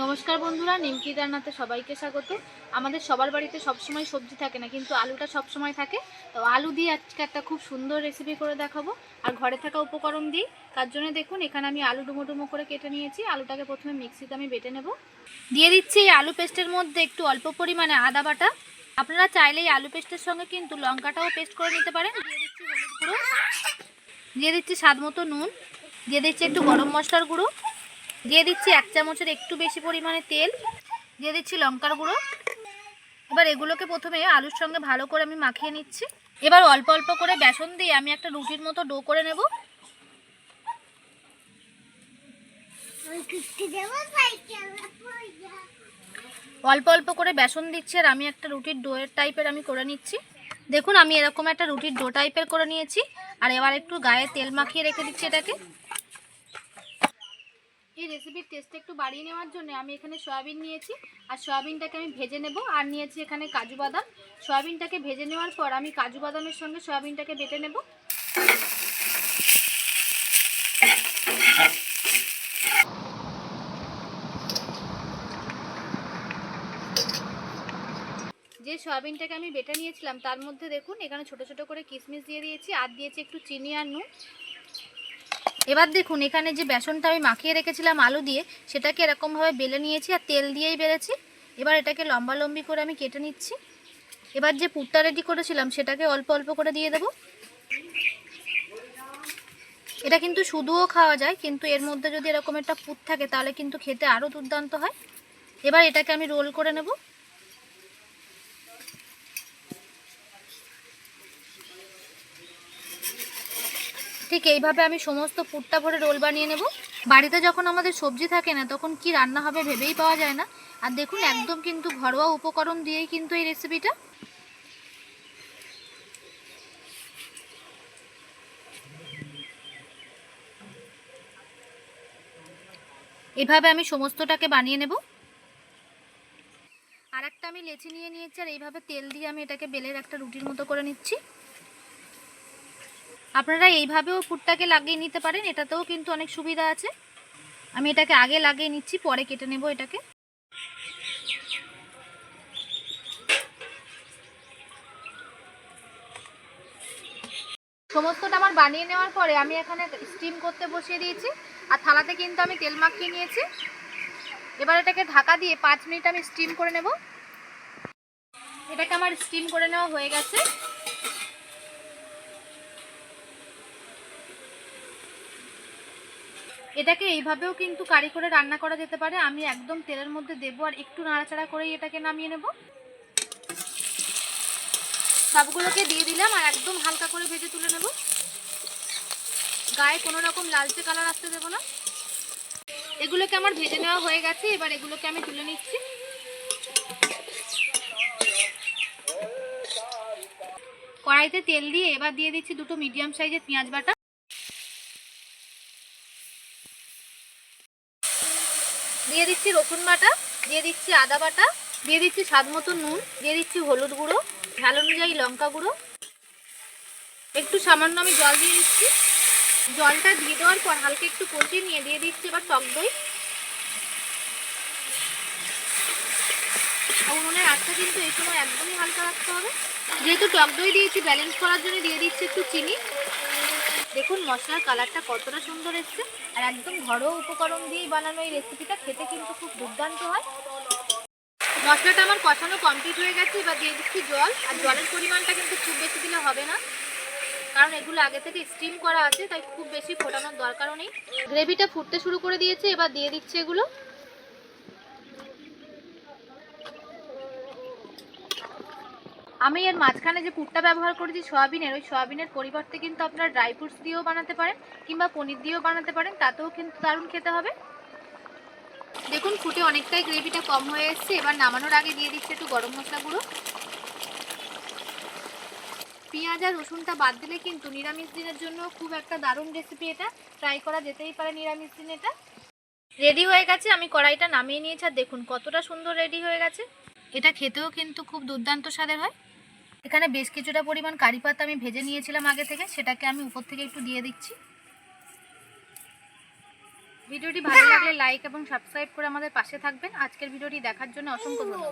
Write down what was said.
নমস্কার বন্ধুরা নিমকি রান্নাতে সবাইকে স্বাগত। আমাদের সবার বাড়িতে সবসময় সবজি থাকে না, কিন্তু আলুটা সবসময় থাকে। তো আলু দিয়ে আজকে একটা খুব সুন্দর রেসিপি করে দেখাবো। আর ঘরে থাকা উপকরণ দিই। তার জন্য দেখুন, এখানে আমি আলু ডুমো ডুমো করে কেটে নিয়েছি। আলুটাকে প্রথমে মিক্সিতে আমি বেটে নেব। দিয়ে দিচ্ছি এই আলু পেস্টের মধ্যে একটু অল্প পরিমাণে আদা বাটা। আপনারা চাইলে এই আলু পেস্টের সঙ্গে কিন্তু লঙ্কাটাও পেস্ট করে নিতে পারেন। দিয়ে দিচ্ছি হলুদ গুঁড়ো। দিয়ে দিচ্ছি স্বাদ মতো নুন। দিয়ে দিচ্ছি একটু গরম মশলার গুঁড়ো। দিয়ে দিচ্ছি এক চামচের একটু বেশি পরিমাণে তেল, দিয়ে দিচ্ছি লঙ্কার গুঁড়ো। এবার এগুলোকে প্রথমে আলুর সঙ্গে ভালো করে আমি মাখিয়ে নিচ্ছি। এবার অল্প অল্প করে বেসন দিয়ে আমি একটা রুটির মতো ডো করে নেব। অল্প অল্প করে বেসন দিচ্ছি আর আমি একটা রুটির ডোয়ের টাইপের আমি করে নিচ্ছি। দেখুন, আমি এরকম একটা রুটির ডো টাইপের করে নিয়েছি। আর এবার একটু গায়ে তেল মাখিয়ে রেখে দিচ্ছি এটাকে। এই রেসিপির টেস্ট একটু বাড়িয়ে নেওয়ার জন্য আমি এখানে সয়াবিন নিয়েছি। আর সয়াবিনটাকে আমি ভেজে নেব আর নিয়েছি এখানে কাজু বাদাম। সয়াবিনটাকে ভেজে নেওয়ার পর আমি কাজু বাদামের সঙ্গে সয়াবিনটাকে বেটে নেব। যে সয়াবিনটাকে আমি বেটে নিয়েছিলাম, তার মধ্যে দেখুন, এখানে ছোট ছোট করে কিশমিশ দিয়ে দিয়েছি। আর দিয়েছি একটু চিনি আর নুন। এবার দেখুন, এখানে যে বেসনটা আমি মাখিয়ে রেখেছিলাম আলু দিয়ে, সেটাকে এরকমভাবে বেলে নিয়েছি আর তেল দিয়েই বেড়েছি এবার এটাকে লম্বা লম্বি করে আমি কেটে নিচ্ছি। এবার যে পুরটা রেডি করেছিলাম, সেটাকে অল্প অল্প করে দিয়ে দেব। এটা কিন্তু শুধুও খাওয়া যায়, কিন্তু এর মধ্যে যদি এরকম একটা পুর থাকে, তাহলে কিন্তু খেতে আরও দুর্দান্ত হয়। এবার এটাকে আমি রোল করে নেব। ঠিক এইভাবে আমি সমস্ত পুরটা ভরে রোল বানিয়ে নেব? বাড়িতে যখন আমাদের সবজি থাকে না, তখন কি রান্না হবে ভেবেই পাওয়া যায় না। আর দেখুন, একদম কিন্তু ঘরোয়া উপকরণ দিয়েই কিন্তু এই রেসিপিটা এভাবে আমি সমস্তটাকে বানিয়ে নেব। আর একটা আমি লেচি নিয়ে নিয়েছি, আর এইভাবে তেল দিয়ে আমি এটাকে বেলের একটা রুটির মতো করে নিচ্ছি। আপনারা এইভাবেও ফুটটাকে লাগিয়ে নিতে পারেন, এটাতেও কিন্তু অনেক সুবিধা আছে। আমি এটাকে আগে লাগিয়ে নিচ্ছি, পরে কেটে নেব এটাকে। সমস্তটা আমার বানিয়ে নেওয়ার পরে আমি এখানে স্টিম করতে বসিয়ে দিয়েছি, আর থালাতে কিন্তু আমি তেল মাখিয়ে নিয়েছি। এবার এটাকে ঢাকা দিয়ে পাঁচ মিনিট আমি স্টিম করে নেব। এটাকে আমার স্টিম করে নেওয়া হয়ে গেছে। এটাকে এইভাবেও কিন্তু কারি করে রান্না করা যেতে পারে। আমি একদম তেলের মধ্যে দেবো আর একটু নাড়াচাড়া করেই এটাকে নামিয়ে নেব। সবগুলোকে দিয়ে দিলাম আর একদম হালকা করে ভেজে তুলে নেব। গায়ে কোনো রকম লালচে কালার আসতে দেবো না। এগুলোকে আমার ভেজে নেওয়া হয়ে গেছে, এবার এগুলোকে আমি তুলে নিচ্ছি। কড়াইতে তেল দিয়ে এবার দিয়ে দিচ্ছি দুটো মিডিয়াম সাইজের পেঁয়াজ বাটা। দিয়ে দিচ্ছি রসুন বাটা, দিয়ে দিচ্ছি আদা বাটা, দিয়ে দিচ্ছি স্বাদ মতো নুন, দিয়ে দিচ্ছি হলুদ গুঁড়ো, ঝাল অনুযায়ী লঙ্কা গুঁড়ো। একটু সামান্য আমি জল দিয়ে দিচ্ছি। জলটা দিয়ে দেওয়ার পর হালকা একটু কষিয়ে নিয়ে দিয়ে দিচ্ছি এবার টক দই। উনুনের আঁচটা কিন্তু এই সময় একদমই হালকা রাখতে হবে। যেহেতু টক দই দিয়েছি, ব্যালেন্স করার জন্য দিয়ে দিচ্ছি একটু চিনি। দেখুন মশলার কালারটা কতটা সুন্দর এসছে। আর একদম ঘরোয়া উপকরণ দিয়েই বানানো এই রেসিপিটা খেতে কিন্তু খুব দুর্দান্ত হয়। মশলাটা আমার কষানো কমপ্লিট হয়ে গেছে, এবার দিয়ে দিচ্ছি জল। আর জলের পরিমাণটা কিন্তু খুব বেশি দিলে হবে না। কারণ এগুলো আগে থেকে স্টিম করা আছে, তাই খুব বেশি ফোটানোর দরকারও নেই। গ্রেভিটা ফুটতে শুরু করে দিয়েছে, এবার দিয়ে দিচ্ছে এগুলো। আমি এর মাঝখানে যে পুরটা ব্যবহার করেছি, সয়াবিনের, ওই সয়াবিনের পরিবর্তে কিন্তু আপনারা ড্রাই ফ্রুটস দিয়েও বানাতে পারেন কিংবা পনির দিয়েও বানাতে পারেন, তাতেও কিন্তু দারুণ খেতে হবে। দেখুন, ফুটে অনেকটাই গ্রেভিটা কম হয়ে এসছে। এবার নামানোর আগে দিয়ে দিচ্ছে একটু গরম মশলা গুঁড়ো। পেঁয়াজ আর রসুনটা বাদ দিলে কিন্তু নিরামিষ দিনের জন্য খুব একটা দারুণ রেসিপি এটা। ট্রাই করা যেতেই পারে নিরামিষ দিন এটা। রেডি হয়ে গেছে, আমি কড়াইটা নামিয়ে নিয়েছি। আর দেখুন, কতটা সুন্দর রেডি হয়ে গেছে। এটা খেতেও কিন্তু খুব দুর্দান্ত স্বাদের হয়। এখানে বেশ কিছুটা পরিমাণ কারি পাতা আমি ভেজে নিয়েছিলাম আগে থেকে, সেটাকে আমি উপর থেকে একটু দিয়ে দিচ্ছি। ভিডিওটি ভালো লাগলে লাইক এবং সাবস্ক্রাইব করে আমাদের পাশে থাকবেন। আজকের ভিডিওটি দেখার জন্য অসংখ্য ধন্যবাদ।